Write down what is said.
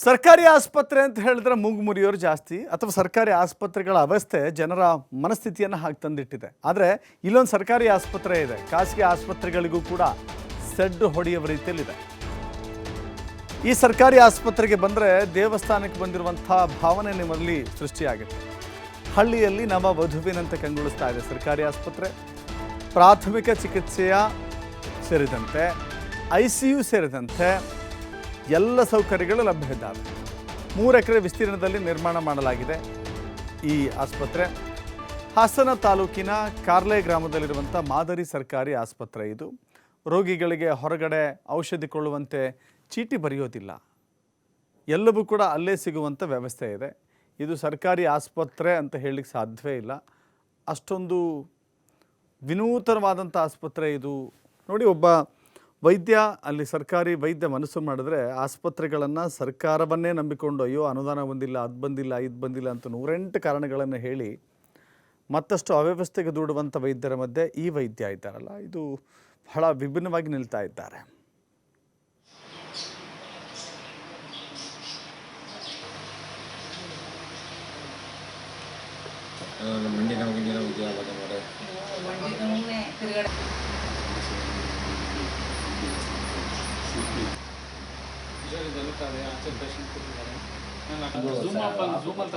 ಸರ್ಕಾರಿ ಆಸ್ಪತ್ರೆ ಅಂತ ಹೇಳಿದ್ರೆ ಮೂಗು ಮುರಿಯೋರು ಜಾಸ್ತಿ ಅಥವಾ ಸರ್ಕಾರಿ ಆಸ್ಪತ್ರೆಗಳ ಅವಸ್ಥೆ ಜನರ ಮನಸ್ಥಿತಿಯನ್ನು ಹಾಕಿ ತಂದಿಟ್ಟಿದೆ. ಆದರೆ ಇಲ್ಲೊಂದು ಸರ್ಕಾರಿ ಆಸ್ಪತ್ರೆ ಇದೆ. ಖಾಸಗಿ ಆಸ್ಪತ್ರೆಗಳಿಗೂ ಕೂಡ ಸೆಡ್ಡು ಹೊಡೆಯುವ ರೀತಿಯಲ್ಲಿದೆ. ಈ ಸರ್ಕಾರಿ ಆಸ್ಪತ್ರೆಗೆ ಬಂದರೆ ದೇವಸ್ಥಾನಕ್ಕೆ ಬಂದಿರುವಂಥ ಭಾವನೆ ನಿಮ್ಮಲ್ಲಿ ಸೃಷ್ಟಿಯಾಗುತ್ತೆ. ಹಳ್ಳಿಯಲ್ಲಿ ನವ ವಧುವಿನಂತೆ ಕಂಗೊಳಿಸ್ತಾ ಇದೆ ಸರ್ಕಾರಿ ಆಸ್ಪತ್ರೆ. ಪ್ರಾಥಮಿಕ ಚಿಕಿತ್ಸೆಯ ಸೇರಿದಂತೆ ಐ ಸಿ ಸೇರಿದಂತೆ ಎಲ್ಲ ಸೌಕರ್ಯಗಳು ಲಭ್ಯ ಇದ್ದಾವೆ ಮೂರು ಎಕರೆ ವಿಸ್ತೀರ್ಣದಲ್ಲಿ ನಿರ್ಮಾಣ ಮಾಡಲಾಗಿದೆ ಈ ಆಸ್ಪತ್ರೆ. ಹಾಸನ ತಾಲೂಕಿನ ಕಾರ್ಲೆ ಗ್ರಾಮದಲ್ಲಿರುವಂಥ ಮಾದರಿ ಸರ್ಕಾರಿ ಆಸ್ಪತ್ರೆ ಇದು. ರೋಗಿಗಳಿಗೆ ಹೊರಗಡೆ ಔಷಧಿ ಕೊಳ್ಳುವಂತೆ ಚೀಟಿ ಬರೆಯೋದಿಲ್ಲ. ಎಲ್ಲವೂ ಕೂಡ ಅಲ್ಲೇ ಸಿಗುವಂಥ ವ್ಯವಸ್ಥೆ ಇದೆ. ಇದು ಸರ್ಕಾರಿ ಆಸ್ಪತ್ರೆ ಅಂತ ಹೇಳಲಿಕ್ಕೆ ಸಾಧ್ಯವೇ ಇಲ್ಲ. ಅಷ್ಟೊಂದು ವಿನೂತನವಾದಂಥ ಆಸ್ಪತ್ರೆ ಇದು. ನೋಡಿ ಒಬ್ಬ ವೈದ್ಯ, ಅಲ್ಲಿ ಸರ್ಕಾರಿ ವೈದ್ಯ ಮನಸ್ಸು ಮಾಡಿದ್ರೆ ಆಸ್ಪತ್ರೆಗಳನ್ನು ಸರ್ಕಾರವನ್ನೇ ನಂಬಿಕೊಂಡು, ಅಯ್ಯೋ, ಅನುದಾನ ಬಂದಿಲ್ಲ, ಅದು ಬಂದಿಲ್ಲ, ಇದು ಬಂದಿಲ್ಲ ಅಂತ ನೂರೆಂಟು ಕಾರಣಗಳನ್ನು ಹೇಳಿ ಮತ್ತಷ್ಟು ಅವ್ಯವಸ್ಥೆಗೆ ದೂಡುವಂಥ ವೈದ್ಯರ ಮಧ್ಯೆ ಈ ವೈದ್ಯ ಇದ್ದಾರಲ್ಲ, ಇದು ಬಹಳ ವಿಭಿನ್ನವಾಗಿ ನಿಲ್ತಾ ಇದ್ದಾರೆ. ನಮ್ಮ ಜೂಮ್ ಅಪ್ ಜೂಮ್ ಅಂತ